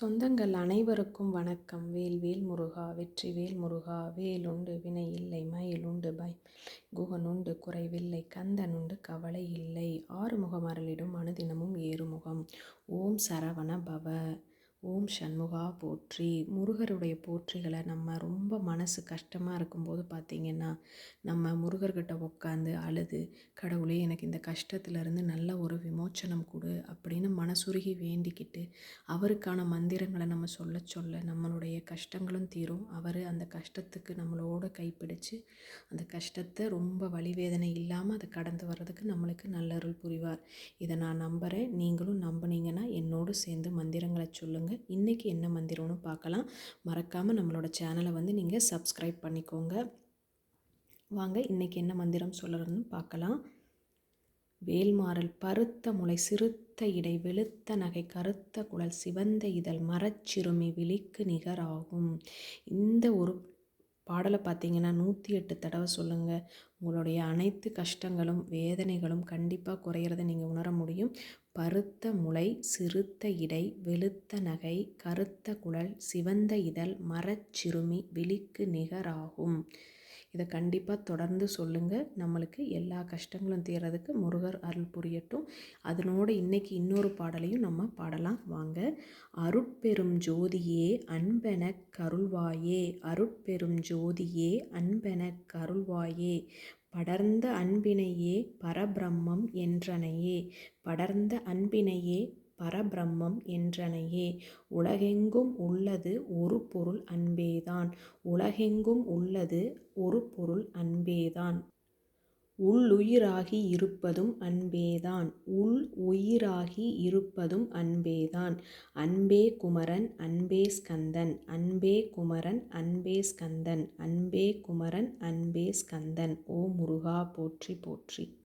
சொந்தங்கள் அனைவருக்கும் வணக்கம். வேல்வேல் முருகா வெற்றிவேல் முருகா வேலுண்டு வினை இல்லை மயிலுண்டு பயம். குகன் உண்டு குறைவில்லை கந்தன் உண்டு கவலை இல்லை. ஆறுமுகம் அருளிடும் அனுதினமும் ஏறுமுகம். ஓம் சரவண பவ. ஓம் சண்முகா போற்றி. முருகருடைய போற்றிகளை நம்ம ரொம்ப மனசு கஷ்டமாக இருக்கும்போது பார்த்திங்கன்னா நம்ம முருகர்கிட்ட உட்காந்து அழுது கடவுளே எனக்கு இந்த கஷ்டத்துலேருந்து நல்ல ஒரு விமோச்சனம் கொடு அப்படின்னு மனசுருகி வேண்டிக்கிட்டு அவருக்கான மந்திரங்களை நம்ம சொல்ல சொல்ல நம்மளுடைய கஷ்டங்களும் தீரும். அவர் அந்த கஷ்டத்துக்கு நம்மளோட கைப்பிடிச்சு அந்த கஷ்டத்தை ரொம்ப வழிவேதனை இல்லாமல் அதை கடந்து வர்றதுக்கு நம்மளுக்கு நல்லருள் புரிவார். இதை நான் நம்புகிறேன் நீங்களும் நம்புனீங்கன்னா என்னோடு சேர்ந்து மந்திரங்களை சொல்லுங்கள் இன்றைக்கி என்ன மந்திரம்னு பார்க்கலாம். மறக்காமல் நம்மளோட சேனலை வந்து நீங்கள் சப்ஸ்கிரைப் பண்ணிக்கோங்க. வாங்க இன்றைக்கி என்ன மந்திரம் சொல்கிறதுன்னு பார்க்கலாம். வேல்மாறல் பருத்த முளை சிறுத்த இடை வெளுத்த நகை கருத்த குழல் சிவந்த இதழ் மரச்சிறுமி விழிக்கு நிகராகும் இந்த ஒரு பாடலை பார்த்தீங்கன்னா நூற்றி எட்டு தடவை சொல்லுங்கள் உங்களுடைய அனைத்து கஷ்டங்களும் வேதனைகளும் கண்டிப்பாக குறையிறத நீங்கள் உணர முடியும். பருத்த முளை சிறுத்த இடை வெளுத்த நகை கருத்த குழல் சிவந்த இதழ் மரச் சிறுமி விழிக்கு நிகராகும். இதை கண்டிப்பாக தொடர்ந்து சொல்லுங்கள் நம்மளுக்கு எல்லா கஷ்டங்களும் தீர்றதுக்கு முருகர் அருள் புரியட்டும். அதனோடு இன்றைக்கி இன்னொரு பாடலையும் நம்ம பாடலாம். வாங்க. அருட்பெரும் ஜோதியே அன்பென கருள்வாயே. அருட்பெரும் ஜோதியே அன்பென கருள்வாயே. படர்ந்த அன்பினையே பரபிரம்மம் என்றனையே. படர்ந்த அன்பினையே பரபிரம்மம் என்றனையே. உலகெங்கும் உள்ளது ஒரு பொருள் அன்பேதான். உலகெங்கும் உள்ளது ஒரு பொருள் அன்பேதான். உள்ளுயிராகி இருப்பதும் அன்பேதான். உள் உயிராகி இருப்பதும் அன்பேதான். அன்பே குமரன் அன்பே ஸ்கந்தன். அன்பே குமரன் அன்பே ஸ்கந்தன். அன்பே குமரன் அன்பே ஸ்கந்தன். ஓ முருகா போற்றி போற்றி.